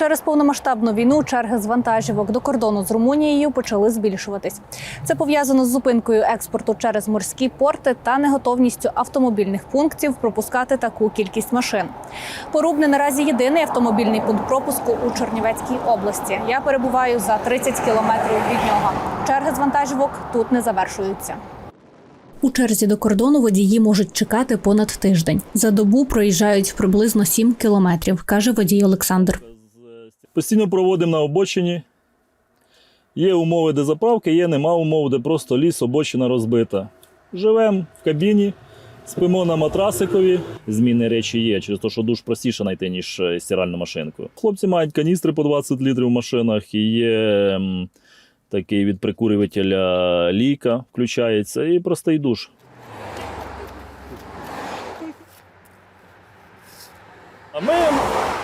Через повномасштабну війну черги з вантажівок до кордону з Румунією почали збільшуватись. Це пов'язано з зупинкою експорту через морські порти та неготовністю автомобільних пунктів пропускати таку кількість машин. Порубне наразі єдиний автомобільний пункт пропуску у Чернівецькій області. Я перебуваю за 30 кілометрів від нього. Черги з вантажівок тут не завершуються. У черзі до кордону водії можуть чекати понад тиждень. За добу проїжджають приблизно 7 кілометрів, каже водій Олександр. Постійно проводимо на обочині. Є умови, де заправки, є, нема умов, де просто ліс, обочина розбита. Живемо в кабіні, спимо на матрасикові. Зміни речі є, через те, що душ простіше знайти, ніж е, стиральну машинку. Хлопці мають каністри по 20 літрів в машинах, і є такий від прикурювателя лійка, включається, і простий душ. А ми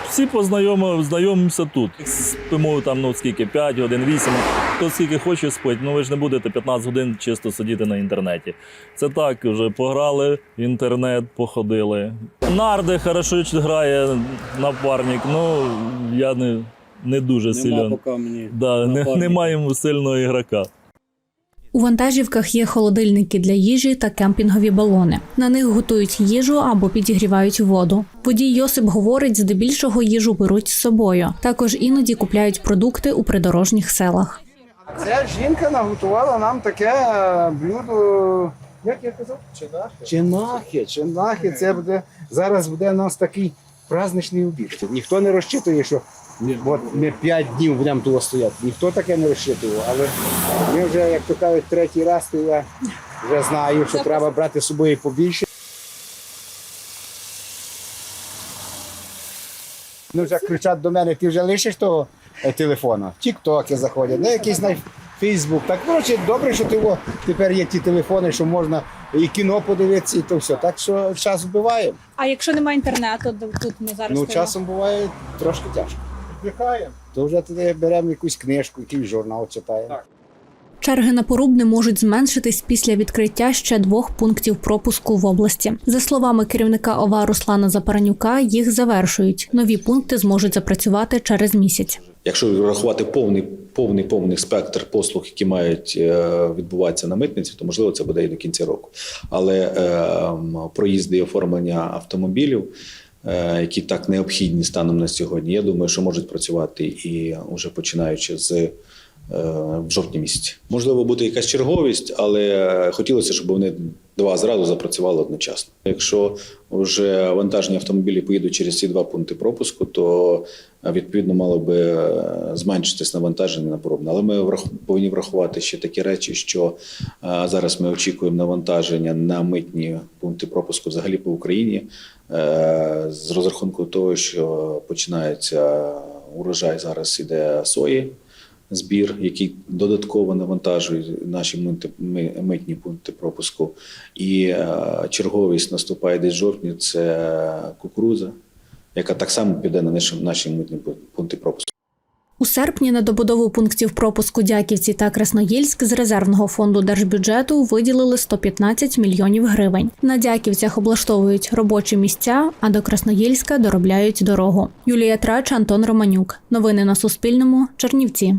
всі познайомимо, знайомимося тут. Спимо там, ну скільки, 5 годин, 8. Хто скільки хоче спить, ну ви ж не будете 15 годин чисто сидіти на інтернеті. Це так, вже пограли в інтернет, походили. Нарди хорошо грає напарник, ну я не, не дуже Нема сильно. поки мені. Да, не, напарника. не маємо сильного ігрока. У вантажівках є холодильники для їжі та кемпінгові балони. На них готують їжу або підігрівають воду. Водій Йосип говорить, здебільшого їжу беруть з собою. Також іноді купляють продукти у придорожніх селах. Ця жінка наготувала нам таке е, блюдо. Як я казав? Чинахи. Чинахи. Чинахи. Це буде зараз буде у нас такий праздничний обід. Ніхто не розчитує, що от ми п'ять днів будемо тут стояти. Ніхто таке не розчитував. Але ми вже, як то кажуть, третій раз, то я вже знаю, що треба брати з собою побільше. Ну вже кричать до мене, ти вже лишиш того е, телефона. Тіктоки заходять, ну якийсь на Фейсбук. Так коротше, добре, що ти, о, тепер є ті телефони, що можна і кіно подивитися, і то все. Так що час вбиваємо. А якщо немає інтернету, тут ми зараз Ну часом буває трошки тяжко. Віддихаємо. То вже тоді беремо якусь книжку, якийсь журнал читаємо. Черги на порубне можуть зменшитись після відкриття ще двох пунктів пропуску в області. За словами керівника ОВА Руслана Запаранюка, їх завершують. Нові пункти зможуть запрацювати через місяць. Якщо рахувати повний повний повний спектр послуг, які мають е, відбуватися на митниці, то можливо це буде і до кінця року. Але е, проїзди і оформлення автомобілів, які так необхідні станом на сьогодні, я думаю, що можуть працювати і вже починаючи з. Е, В жовтні місяці можливо буде якась черговість, але хотілося, щоб вони два зразу запрацювали одночасно. Якщо вже вантажні автомобілі поїдуть через ці два пункти пропуску, то е, відповідно мало би е, зменшитись навантаження на поробне. Але ми повинні врахувати ще такі речі, що е, зараз ми очікуємо навантаження на митні пункти пропуску взагалі по Україні е, з розрахунку того, що починається урожай зараз іде сої. Збір, який додатково навантажує наші митні пункти пропуску, і е, черговість наступає десь в жовтні. Це кукурудза, яка так само піде на наші митні пункти пропуску. У серпні на добудову пунктів пропуску Дяківці та Красноїльськ з резервного фонду держбюджету виділили 115 мільйонів гривень. На Дяківцях облаштовують робочі місця, а до Красноїльська доробляють дорогу. Юлія Трач, Антон Романюк. Новини на Суспільному. Чернівці.